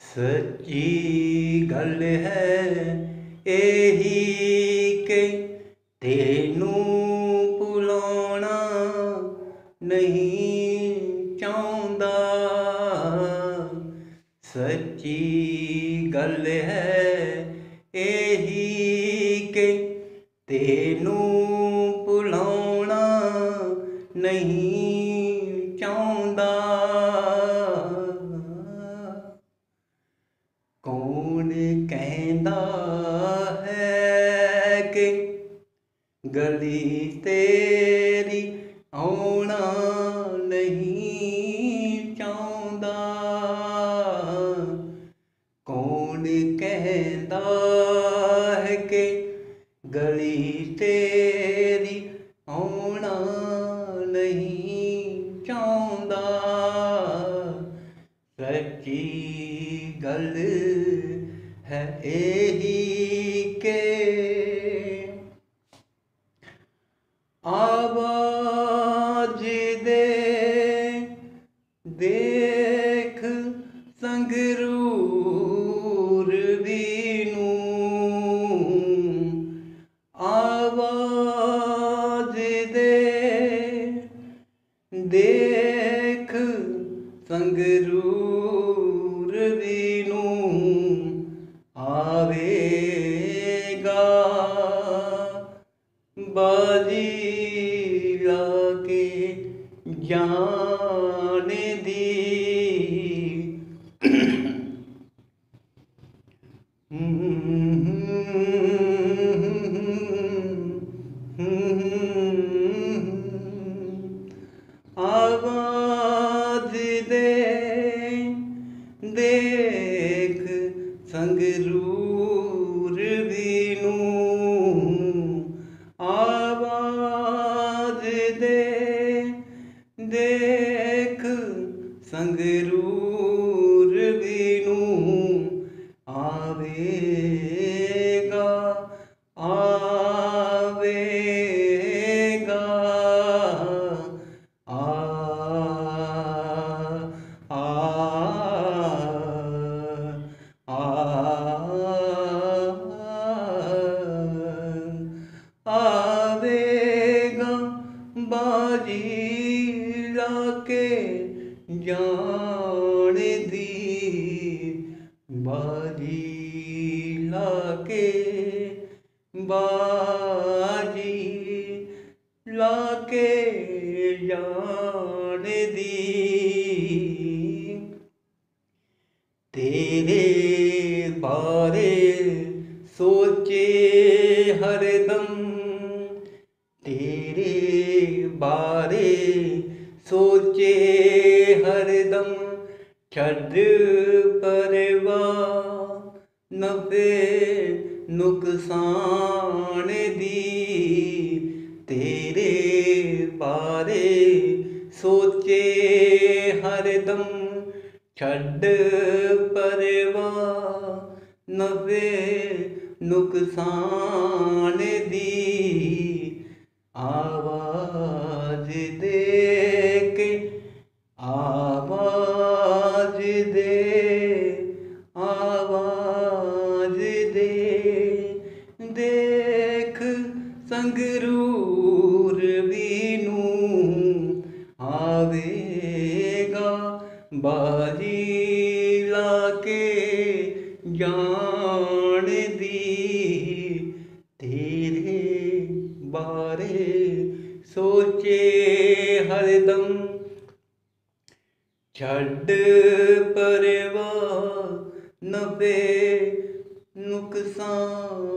ਸੱਚੀ ਗੱਲ ਹੈ ਇਹੀ ਕਿ ਤੈਨੂੰ ਭੁਲਾਉਣਾ ਨਹੀਂ ਚਾਹੁੰਦਾ। ਸੱਚੀ ਗੱਲ ਹੈ ਇਹੀ ਕਿ ਤੈਨੂੰ ਭੁਲਾਉਣਾ ਨਹੀਂ ਚਾਹੁੰਦਾ। ਕੌਣ ਕਹਿੰਦਾ ਹੈ ਕਿ ਗਲੀ ਤੇਰੀ ਆਉਣਾ ਕਹਿੰਦਾ ਹੈ ਕਿ ਗਲੀ ਤੇਰੀ ਆਉਣਾ ਨਹੀਂ ਚਾਹੁੰਦਾ। ਸੱਚੀ ਗੱਲ ਹੈ ਇਹੀ ਦੇਖ ਸੰਗਰੂਰ ਵੀ ਨੂੰ ਆਵੇਗਾ। ਬਾਜੀ ਲਾ ਕੇ ਜਾਣ ਦੀ ਆਵਾਜ਼ ਬਾਜੀ ਲਾ ਕੇ ਜਾਣ ਦੀ ਬਾਜੀ ਲਾ ਕੇ ਬਾਜੀ ਲਾ ਕੇ ਜਾਣ ਸੋਚੇ ਹਰਦਮ ਛੱਡ ਪਰਵਾ ਨਫੇ ਨੁਕਸਾਨ ਦੀ। ਤੇਰੇ ਬਾਰੇ ਸੋਚੇ ਹਰਦਮ ਛੱਡ ਪਰਵਾ ਨਵੇ ਨੁਕਸਾਨ ਦੀ। ਆਵਾਜ਼ ਦੇ ਆਵਾਜ਼ ਦੇ ਆਵਾਜ਼ ਦੇ। ਦੇਖ ਸੰਗਰੂਰ ਵੀ ਨੂੰ ਆਵੇਗਾ, ਬਾਜੀ ਲਾ ਕੇ ਜਾਣ ਦੀ ਤੇਰੇ ਬਾਰੇ ਸੋਚੇ ਹਰਦਮ ਛੱਡ ਪਰਵਾ ਨਵੇ ਨੁਕਸਾਨ।